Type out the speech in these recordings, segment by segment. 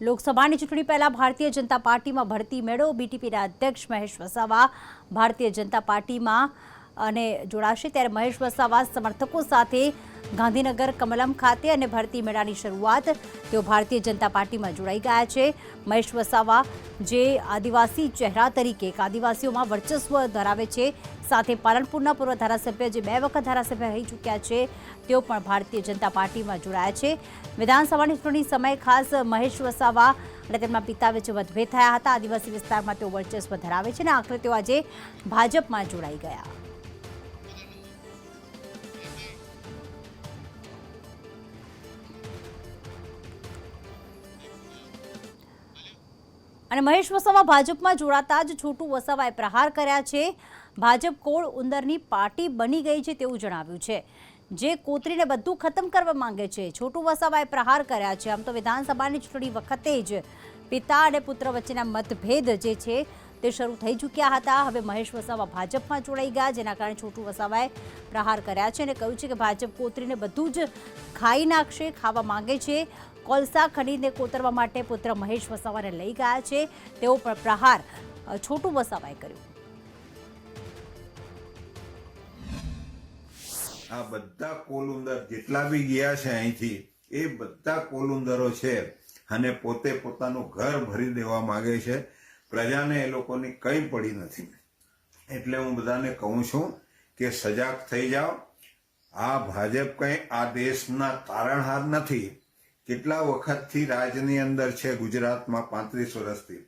લોકસભાની ચૂંટણી પહેલા ભારતીય જનતા પાર્ટીમાં ભરતી મેળો બીટીપીના અધ્યક્ષ મહેશ વસાવા, ભારતીય જનતા પાર્ટીમાં અને જોડાશે ત્યારે મહેશ વસાવા સમર્થકો સાથે ગાંધીનગર, કમલમ ખાતે અને ભરતી મેળાની શરૂઆત તેઓ ભારતીય જનતા પાર્ટીમાં જોડાઈ ગયા છે. મહેશ વસાવા, જે આદિવાસી ચહેરા તરીકે એક આદિવાસીઓમાં વર્ચસ્વ ધરાવે છે, સાથે પાલનપુરના પૂર્વ ધારાસભ્ય, જે બે વખત ધારાસભ્ય રહી ચૂક્યા છે, તેઓ પણ ભારતીય જનતા પાર્ટીમાં જોડાયા છે. વિધાનસભાની ચૂંટણી સમયે ખાસ મહેશ વસાવા અને તેમના પિતા વચ્ચે મતભેદ થયા હતા. આદિવાસી વિસ્તારમાં તેઓ વર્ચસ્વ ધરાવે છે અને આખરે તેઓ આજે ભાજપમાં જોડાઈ ગયા. અને મહેશ વસાવા ભાજપમાં જોડાતા જ છોટુ વસાવાએ પ્રહાર કર્યા છે. ભાજપ કોળ ઉંદરની પાર્ટી બની ગઈ છે તેવું જણાવ્યું છે. જે કોતરીને બધું ખતમ કરવા માંગે છે. છોટુ વસાવાએ પ્રહાર કર્યા છે. આમ તો વિધાનસભાની ચૂંટણી વખતે જ પિતા અને પુત્ર વચ્ચેના મતભેદ જે છે તે શરૂ થઈ ચૂક્યા હતા. હવે મહેશ વસાવા ભાજપમાં જોડાઈ ગયા, જેના કારણે છોટુ વસાવાએ પ્રહાર કર્યા છે અને કહ્યું છે કે ભાજપ કોતરીને બધું જ ખાઈ નાખશે, ખાવા માંગે છે. કોલસા ખનીને કોતરવા માટે પુત્ર મહેશ વસાવાને લઈ ગયા છે. તેવો પણ પ્રહાર છોટુ વસાવાએ કર્યો. આ બધા કોલુંદર જેટલા બી ગયા છે અહીંથી, એ બધા કોલુંદરો છે અને પોતે પોતાનું ઘર ભરી દેવા માંગે છે. પ્રજાને એ લોકોની કંઈ પડી નથી. એટલે હું બધાને કહું છું કે સજાગ થઈ જાઓ. આ ભાજપ કંઈ આ દેશના તારણહાર નથી. કેટલા વખતથી રાજની અંદર છે ગુજરાતમાં પાંત્રીસ વર્ષથી?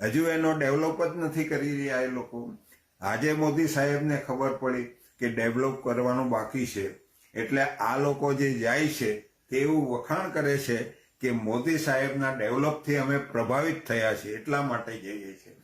હજુ એનો ડેવલપ જ નથી કરી રહ્યા એ લોકો. આજે મોદી સાહેબને ખબર પડી કે ડેવલપ કરવાનું બાકી છે. એટલે આ લોકો જે જાય છે, તે એવું વખાણ કરે છે કે મોદી સાહેબના ડેવલપથી અમે પ્રભાવિત થયા છીએ. એટલા માટે જઈએ છીએ.